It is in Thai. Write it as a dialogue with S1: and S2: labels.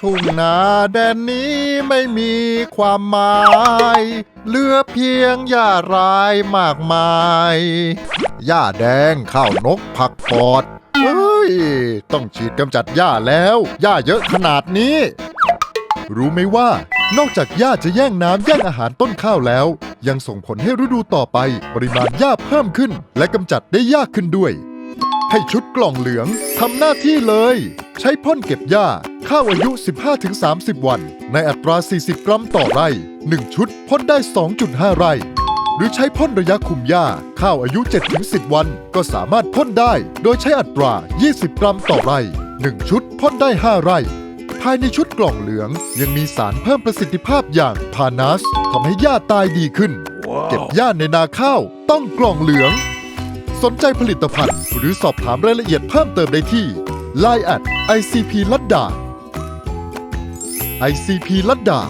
S1: ทุ่งนาแดนนี้ไม่มีความหมาย เหลือเพียงหญ้ารายมากมายหญ้าแดงข้าวนกผักปอดเฮ้ย ต้องฉีดกำจัดหญ้าแล้วหญ้าเยอะขนาดนี้ รู้ไหมว่า นอกจากหญ้าจะแย่งน้ำแย่งอาหารต้นข้าวแล้ว ยังส่งผลให้ฤดูต่อไป ปริมาณหญ้าเพิ่มขึ้น และกำจัดได้ยากขึ้นด้วย ให้ชุดกล่องเหลืองทำหน้าที่เลย ใช้พ่นเก็บหญ้า ข้าวอายุ 15-30 วัน ในอัตรา 40 กรัมต่อไร่ 1 ชุดพ่นได้ 2.5 ไร่ หรือใช้พ่นระยะคุมหญ้า ข้าวอายุ 7-10 วัน ก็สามารถพ่นได้ โดยใช้อัตรา 20 กรัมต่อไร่ 1 ชุดพ่นได้ 5 ไร่ ภายในชุดกล่องเหลืองยังมีสารเพิ่มประสิทธิภาพอย่างพานาสทำให้หญ้าตายดีขึ้น เก็บหญ้าในนาข้าวต้องกล่องเหลือง สนใจผลิตภัณฑ์ หรือสอบถามรายละเอียดเพิ่มเติมได้ที่ Line at ICP ลัดดา ICP ลัดดา